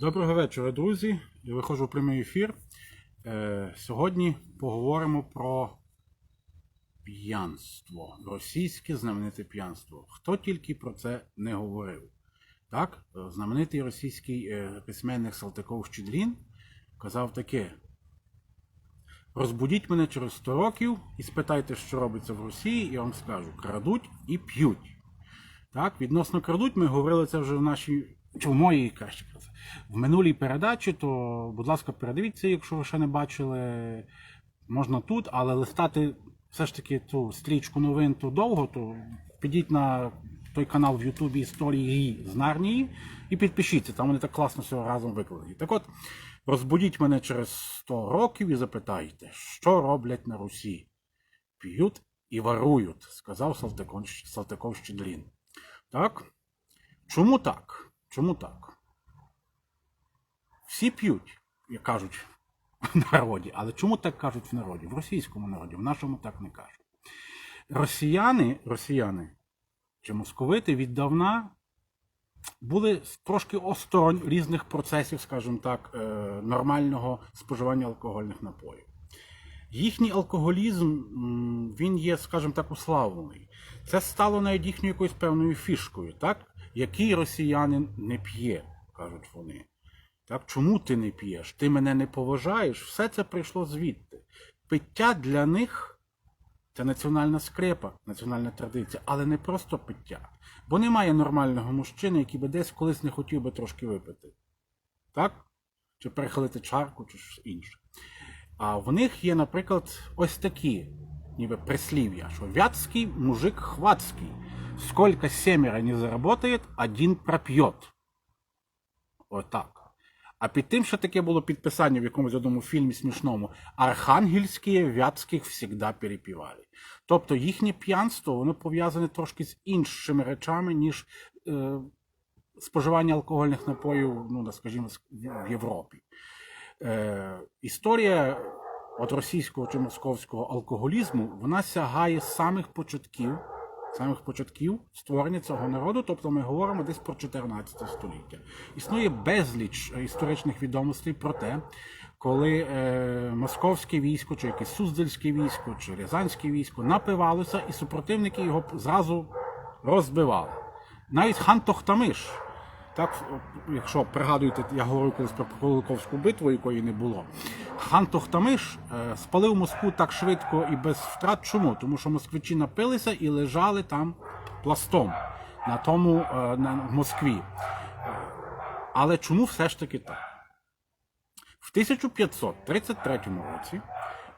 Доброго вечора, друзі. Я виходжу в прямий ефір. Е, сьогодні поговоримо про п'янство. Російське знамените п'янство. Хто тільки про це не говорив? Так, знаменитий російський е, письменник Салтиков Щедрін казав таке: Розбудіть мене через 100 років і спитайте, що робиться в Росії, і я вам скажу: крадуть і п'ють. Так, відносно крадуть, ми говорили це вже в нашій, чи в моїй краще в минулій передачі, то, будь ласка, передивіться, якщо ви ще не бачили, можна тут, але листати все ж таки ту стрічку новин то довго, то підіть на той канал в Ютубі історії з Нарнії і підпишіться, там вони так класно все разом викладені. Так от, розбудіть мене через 100 років і запитайте, що роблять на Русі? П'ють і ворують, сказав Салтиков Щедрін. Так? Чому так? Чому так? Всі п'ють, як кажуть в народі. Але чому так кажуть в народі? В російському народі, в нашому так не кажуть. Росіяни, росіяни чи московити віддавна були трошки осторонь різних процесів, скажімо так, е, нормального споживання алкогольних напоїв. Їхній алкоголізм він є, скажімо так, уславлений. Це стало навіть їхньою якоюсь певною фішкою, так? Який росіянин не п'є, кажуть вони. Так, чому ти не п'єш? Ти мене не поважаєш? Все це прийшло звідти. Пиття для них це національна скрепа, національна традиція, але не просто пиття. Бо немає нормального мужчини, який би десь колись не хотів би трошки випити. Так? Чи перехилити чарку, чи щось інше. А в них є, наприклад, ось такі ніби прислів'я, що вятський мужик хватський. Сколько семеро не заработает, один проп'єт. Отак. А під тим, що таке було підписання в якомусь одному фільмі смішному, архангельські вятських всегда перепівали. Тобто їхнє п'янство воно пов'язане трошки з іншими речами, ніж е, споживання алкогольних напоїв, ну, скажімо, в Європі. Е, історія от російського чи московського алкоголізму вона сягає самих початків, самих початків створення цього народу, тобто ми говоримо десь про 14 століття. Існує безліч е, історичних відомостей про те, коли е, московське військо, чи якесь суздальське військо, чи рязанське військо напивалося, і супротивники його зразу розбивали. Навіть хан Тохтамиш, так, якщо пригадуєте, я говорив колись про Куликовську битву, якої не було. Хан Тохтамиш е, спалив Москву так швидко і без втрат. Чому? Тому що москвичі напилися і лежали там пластом на тому е, на Москві. Е, Але чому все ж таки так? В 1533 році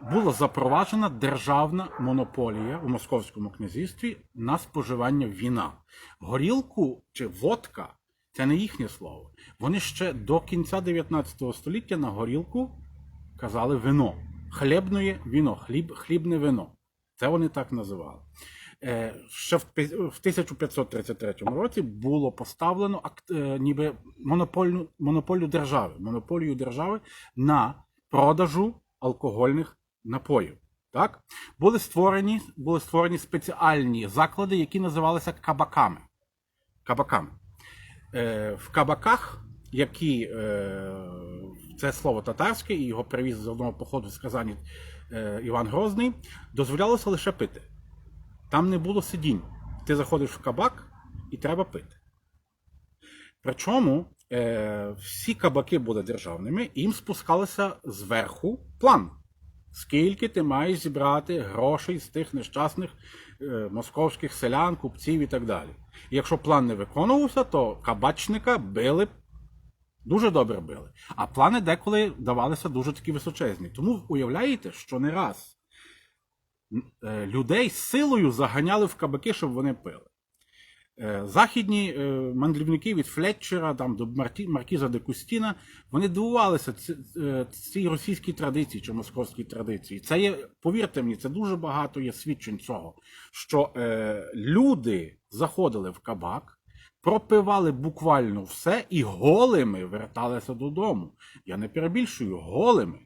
була запроваджена державна монополія у Московському князівстві на споживання віна. Горілку чи водка це не їхнє слово. Вони ще до кінця 19 століття на горілку казали вино. Хлібне віно, хліб, хлібне вино. Це вони так називали. Е, Ще в в 1533 році було поставлено акт, е, ніби монопольну, монополію держави, монополію держави на продажу алкогольних напоїв. Так? Були створені, були створені спеціальні заклади, які називалися кабаками. Кабаками. Е, в кабаках, які е, це слово татарське, і його привіз з одного походу з Казані е, Іван Грозний, дозволялося лише пити. Там не було сидінь. Ти заходиш в кабак і треба пити. Причому е, всі кабаки були державними, і їм спускалося зверху план. Скільки ти маєш зібрати грошей з тих нещасних е, московських селян, купців і так далі. Якщо план не виконувався, то кабачника били дуже добре били. А плани деколи давалися дуже такі височезні. Тому уявляєте, що не раз е, людей силою заганяли в кабаки, щоб вони пили. Е, Західні е, мандрівники від Флетчера там, до Маркіза де Кустіна, вони дивувалися ці- цій російській традиції чи московській традиції. Це є, повірте мені, це дуже багато є свідчень цього, що люди заходили в кабак, пропивали буквально все і голими верталися додому. Я не перебільшую, голими,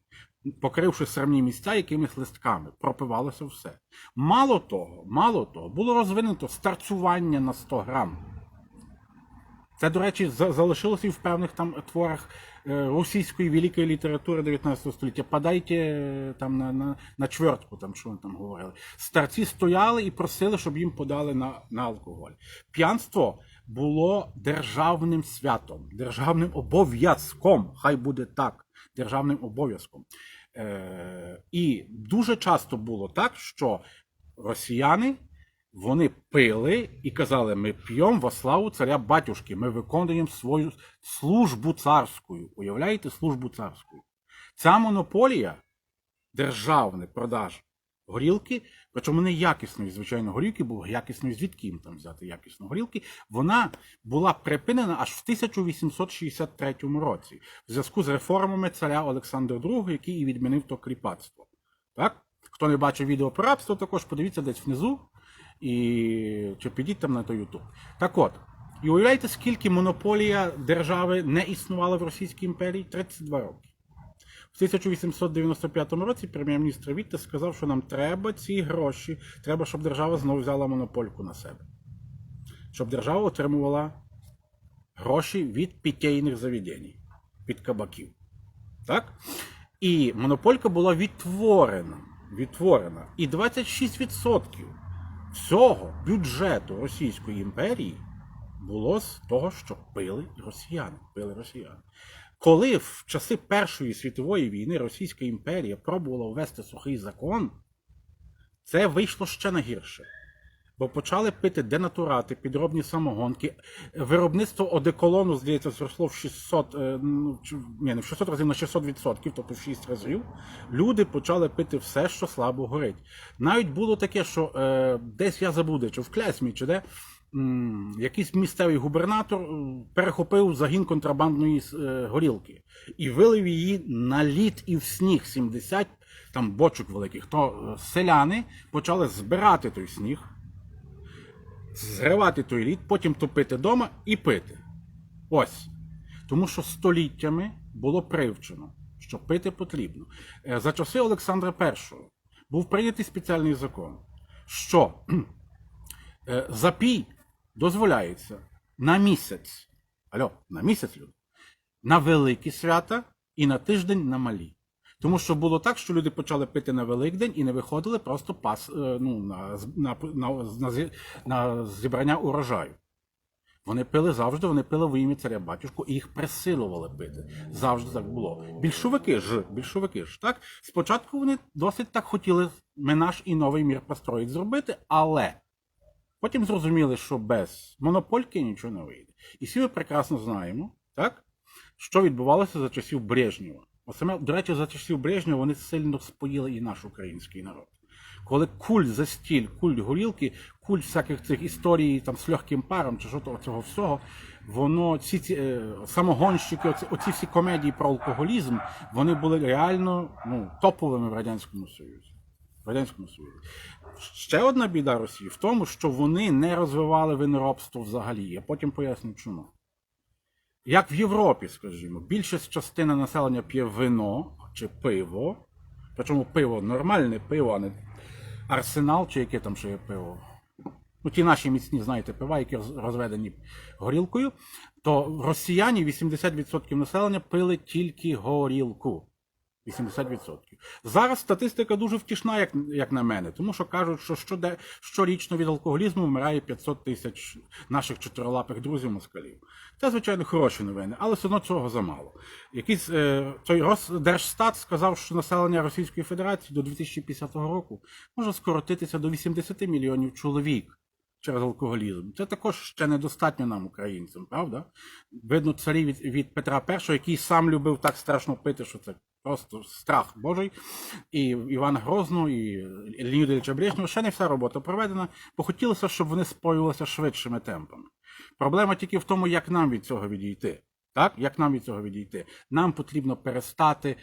покривши срамні місця якимись листками, пропивалося все. Мало того, мало того, було розвинено старцювання на 100 грам. Це, до речі, залишилося і в певних там творах е, російської великої літератури 19 століття. Подайте е, там на, на, на чвертку, там що вони там говорили. Старці стояли і просили, щоб їм подали на, на алкоголь. П'янство було державним святом, державним обов'язком. Хай буде так, державним обов'язком. Е, і дуже часто було так, що росіяни вони пили і казали: ми п'ємо во славу царя батюшки, ми виконуємо свою службу царську. Уявляєте, службу царську. Ця монополія, державний продаж горілки, причому не якісної, звичайно, горілки, бо якісної, звідки їм там взяти якісну горілки, вона була припинена аж в 1863 році в зв'язку з реформами царя Олександра II, який і відмінив то кріпацтво. Так? Хто не бачив відео про рабство, також подивіться десь внизу і чи підіть там на той Ютуб. Так от, і уявляєте, скільки монополія держави не існувала в Російській імперії? 32 роки. В 1895 році прем'єр-міністр Вітте сказав, що нам треба ці гроші, треба, щоб держава знову взяла монопольку на себе. Щоб держава отримувала гроші від питейних заведень, від кабаків. Так? І монополька була відтворена. відтворена. І 26% всього бюджету Російської імперії було з того, що пили росіяни. Пили росіяни. Коли в часи Першої світової війни Російська імперія пробувала ввести сухий закон, це вийшло ще на гірше. Бо почали пити денатурати, підробні самогонки. Виробництво одеколону, здається, зросло в 600, е, ні, не в 600 разів на 600 відсотків, тобто в 6 разів. Люди почали пити все, що слабо горить. Навіть було таке, що е, десь я забуду, чи в Клясмі, чи де. Якийсь місцевий губернатор е, перехопив загін контрабандної е, горілки і вилив її на лід і в сніг 70 там бочок великих. То е, селяни почали збирати той сніг, зривати той лід, потім топити вдома і пити. Ось. Тому що століттями було привчено, що пити потрібно. За часи Олександра І був прийнятий спеціальний закон, що запій дозволяється на місяць. Алло, на місяць, люди. На великі свята і на тиждень на малі. Тому що було так, що люди почали пити на Великдень і не виходили просто пас, е, ну, на, на, на, на, зібрання урожаю. Вони пили завжди, вони пили в ім'я царя батюшку і їх присилували пити. Завжди так було. Більшовики ж, більшовики ж, так? Спочатку вони досить так хотіли ми і новий мір построїть зробити, але потім зрозуміли, що без монопольки нічого не вийде. І всі ми прекрасно знаємо, так? що відбувалося за часів Брежнєва. Саме, до речі, за часів Брежнєва вони сильно споїли і наш український народ. Коли культ за стіль, культ горілки, культ всяких цих історій там з легким паром чи що того цього всього, воно ці, ці е, самогонщики, оці, оці всі комедії про алкоголізм, вони були реально ну, топовими в Радянському Союзі. Радянському Союзі. Ще одна біда Росії в тому, що вони не розвивали виноробство взагалі. Я потім поясню чому. Як в Європі, скажімо, більшість частина населення п'є вино чи пиво, причому пиво нормальне пиво, а не арсенал, чи яке там ще є пиво. Ну, ті наші міцні, знаєте, пива, які розведені горілкою, то росіяни 80% населення пили тільки горілку. 80%. Зараз статистика дуже втішна, як, як на мене, тому що кажуть, що щоде, щорічно від алкоголізму вмирає 500 тисяч наших чотирилапих друзів москалів. Це, звичайно, хороші новини, але все одно цього замало. Якийсь е, той Росдержстат сказав, що населення Російської Федерації до 2050 року може скоротитися до 80 мільйонів чоловік через алкоголізм. Це також ще недостатньо нам, українцям, правда? Видно, царі від, від Петра І, який сам любив так страшно пити, що це просто страх Божий. І Івана Грозного, і Леоніда Ілліча Брежнєва, ще не вся робота проведена, бо хотілося, щоб вони споювалися швидшими темпами. Проблема тільки в тому, як нам від цього відійти. Так? Як нам від цього відійти? Нам потрібно перестати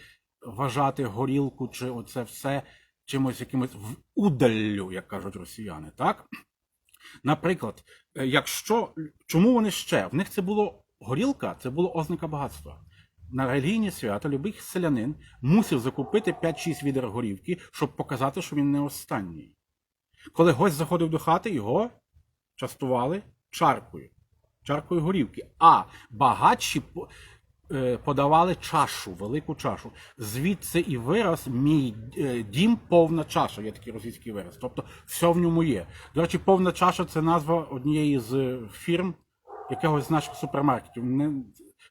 вважати горілку чи оце все чимось якимось в- удаллю, як кажуть росіяни, так? Наприклад, е, якщо чому вони ще? В них це було горілка, це було ознака багатства. На релігійні свята любий селянин мусив закупити 5-6 відер горівки, щоб показати, що він не останній. Коли гость заходив до хати, його частували чаркою. чаркою горівки. А багатші е, подавали чашу, велику чашу. Звідси і вираз мій е, дім повна чаша. Є такий російський вираз. Тобто все в ньому є. До речі, повна чаша це назва однієї з фірм якогось з наших супермаркетів.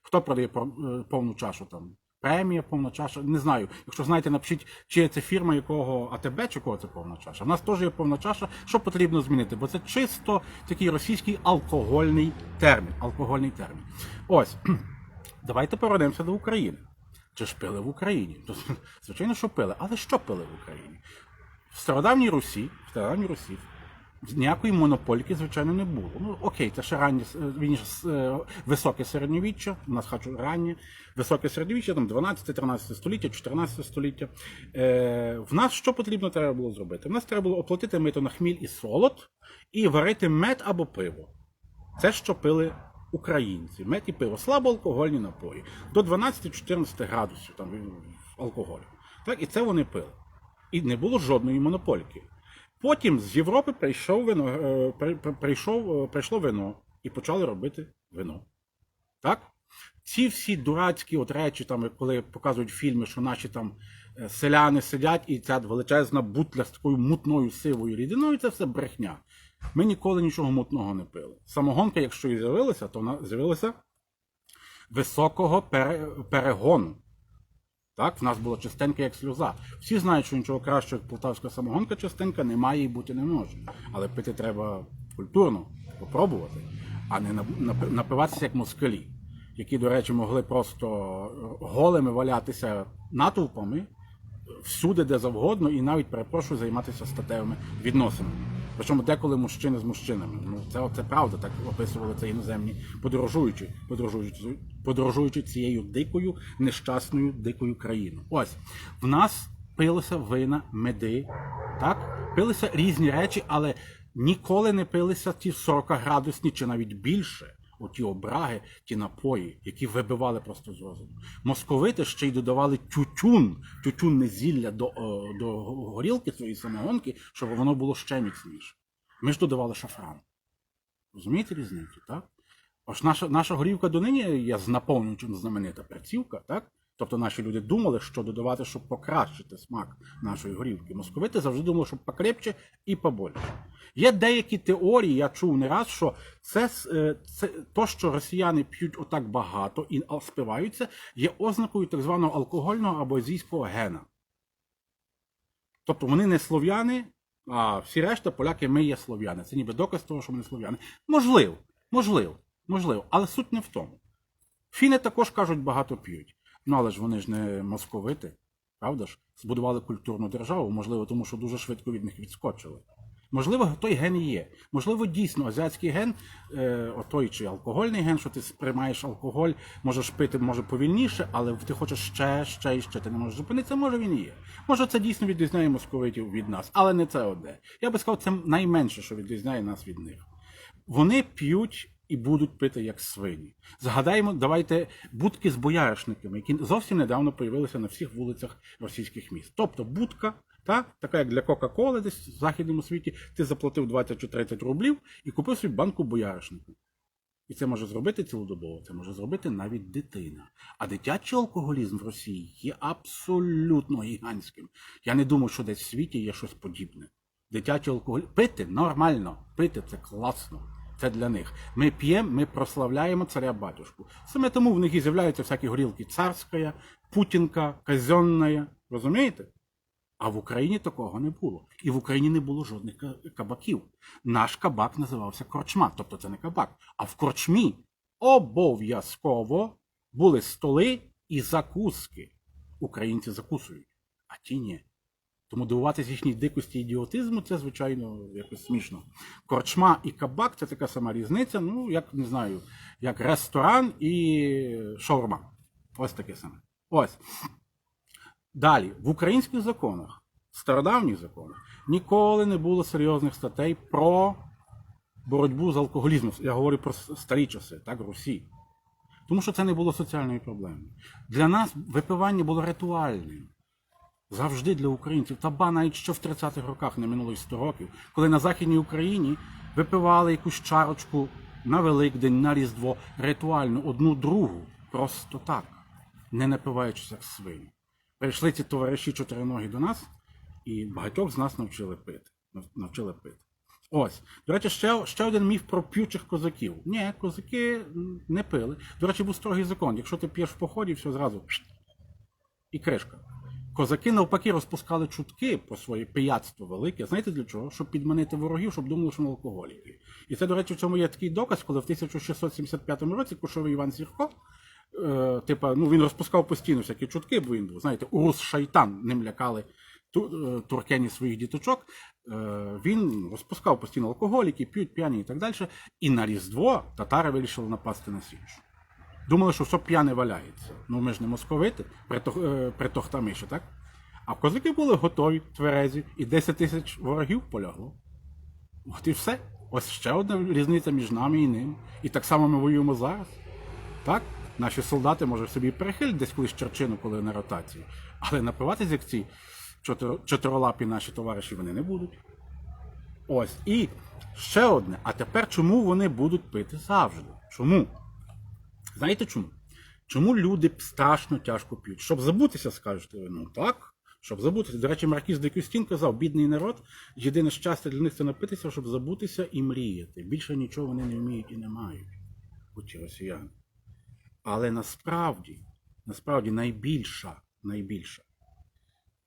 Хто продає е, повну чашу там? Премія, повна чаша, не знаю. Якщо знаєте, напишіть, чи це фірма якого АТБ, чи кого це повна чаша. У нас теж є повна чаша. Що потрібно змінити? Бо це чисто такий російський алкогольний термін. Алкогольний термін. Ось. Давайте повернемося до України. Чи ж пили в Україні? То, звичайно, що пили. Але що пили в Україні? В стародавній Русі, в стародавній Русі ніякої монопольки, звичайно, не було. Ну, окей, це ще раннє, е, е, високе середньовіччя, у нас хочу раннє, високе середньовіччя, там 12-13 століття, 14 століття. Е, в нас що потрібно треба було зробити? В нас треба було оплатити мито на хміль і солод і варити мед або пиво. Це що пили українці. Мед і пиво, слабоалкогольні напої. До 12-14 градусів там, е, алкоголю. Так, і це вони пили. І не було жодної монопольки. Потім з Європи прийшов вино, е, при- при- прийшов, е, прийшло вино і почали робити вино. Так? Ці всі дурацькі от речі, там, коли показують фільми, що наші там е, селяни сидять, і ця величезна бутля з такою мутною сивою рідиною, це все брехня. Ми ніколи нічого мутного не пили. Самогонка, якщо і з'явилася, то вона з'явилася високого перегону. Так, в нас було чистеньке, як сльоза. Всі знають, що нічого кращого, як полтавська самогонка чистенька, немає і бути не може. Але пити треба культурно, попробувати, а не нап- нап- напиватися як москалі, які, до речі, могли просто голими валятися натовпами всюди, де завгодно, і навіть перепрошую займатися статевими відносинами. Причому деколи мужчини з мужчинами. Ну це, це правда, так описували це іноземні подорожуючі, подорожуючи, подорожуючи цією дикою, нещасною дикою країною. Ось в нас пилися вина, меди, так пилися різні речі, але ніколи не пилися ті 40 градусні чи навіть більше. Оті обраги, ті напої, які вибивали просто з розуму. Московити ще й додавали тютюн, тютюнне зілля до, е, до горілки цієї самогонки, щоб воно було ще міцніше. Ми ж додавали шафран. Розумієте різницю, так? Ось наша, наша горівка донині є з наповнюючим знаменита працівка, так? Тобто наші люди думали, що додавати, щоб покращити смак нашої горівки. Московити завжди думали, щоб покрепче і побольше. Є деякі теорії, я чув не раз, що це, е, це то, що росіяни п'ють отак багато і спиваються, є ознакою так званого алкогольного або азійського гена. Тобто вони не слов'яни, а всі решта поляки ми є слов'яни. Це ніби доказ того, що не слов'яни. Можливо, можливо, можливо, але суть не в тому. Фіни також кажуть, багато п'ють. Ну але ж вони ж не московити, правда ж? Збудували культурну державу, можливо, тому що дуже швидко від них відскочили. Можливо, той ген є. Можливо, дійсно азіатський ген, е, отой чи алкогольний ген, що ти сприймаєш алкоголь, можеш пити, може повільніше, але ти хочеш ще, ще і ще. Ти не можеш зупинитися, може він і є. Може, це дійсно відрізняє московитів від нас, але не це одне. Я би сказав, це найменше, що відрізняє нас від них. Вони п'ють і будуть пити як свині. Згадаємо, давайте будки з бояришниками, які зовсім недавно появилися на всіх вулицях російських міст. Тобто будка, та, така як для Кока-Коли десь в західному світі, ти заплатив 20 чи 30 рублів і купив собі банку бояришнику. І це може зробити цілодобово, це може зробити навіть дитина. А дитячий алкоголізм в Росії є абсолютно гігантським. Я не думаю, що десь в світі є щось подібне. Дитячий алкоголь. Пити нормально, пити це класно. Це для них. Ми п'ємо, ми прославляємо царя батюшку. Саме тому в них і з'являються всякі горілки царська, путінка, казенна. Розумієте? А в Україні такого не було. І в Україні не було жодних кабаків. Наш кабак називався корчма, тобто це не кабак. А в корчмі обов'язково були столи і закуски. Українці закусують, а ті ні. Тому дивуватися їхній дикості ідіотизму це, звичайно, якось смішно. Корчма і кабак це така сама різниця, ну, як не знаю, як ресторан і шаурма. Ось таке саме. Ось. Далі, в українських законах, стародавніх законах, ніколи не було серйозних статей про боротьбу з алкоголізмом. Я говорю про старі часи, так, Русі. Тому що це не було соціальної проблеми. Для нас випивання було ритуальним. Завжди для українців. Та ба навіть ще в 30-х роках не минуло 100 років, коли на Західній Україні випивали якусь чарочку на Великдень, на Різдво, ритуально одну другу, просто так, не напиваючись як свині. Прийшли ці товариші чотириногі до нас, і багатьох з нас навчили пити. Навчили пити. Ось. До речі, ще, ще один міф про п'ючих козаків. Ні, козаки не пили. До речі, був строгий закон. Якщо ти п'єш в поході, все зразу і кришка. Козаки навпаки розпускали чутки про своє пияцтво велике. Знаєте для чого? Щоб підманити ворогів, щоб думали, що вони алкоголіки. І це, до речі, в цьому є такий доказ, коли в 1675 році кушовий Іван Сірко, е, типа, ну він розпускав постійно всякі чутки, бо він був, знаєте, урус шайтан ним лякали е, туркені своїх діточок. Е, він розпускав постійно алкоголіки, п'ють, п'яні і так далі. І на Різдво татари вирішили напасти на Січ. Думали, що все п'яне валяється. Ну ми ж не московити, е, притохтамиші, так? А козаки були готові, тверезі, і 10 тисяч ворогів полягло. От і все. Ось ще одна різниця між нами і ними. І так само ми воюємо зараз. Так? Наші солдати, може, собі перехилять десь колись черчину, коли на ротації. Але напиватися, як ці чотиро- чотирилапі наші товариші, вони не будуть. Ось. І ще одне. А тепер чому вони будуть пити завжди? Чому? Знаєте чому? Чому люди страшно тяжко п'ють? Щоб забутися, скажете ви, ну так. Щоб забутися. До речі, Маркіз де казав, бідний народ, єдине щастя для них це напитися, щоб забутися і мріяти. Більше нічого вони не вміють і не мають. Оці росіяни. Але насправді, насправді найбільша, найбільша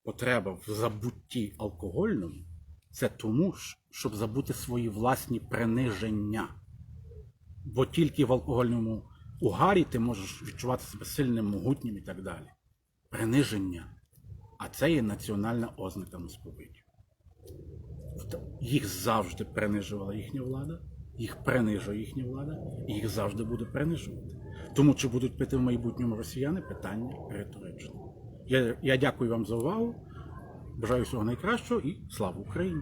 потреба в забутті алкогольному це тому, щоб забути свої власні приниження. Бо тільки в алкогольному угарі ти можеш відчувати себе сильним, могутнім і так далі. Приниження. А це є національна ознака московитів. Їх завжди принижувала їхня влада, їх принижує їхня влада, і їх завжди буде принижувати. Тому чи будуть пити в майбутньому росіяни, питання риторичне. Я, я дякую вам за увагу. Бажаю всього найкращого і слава Україні!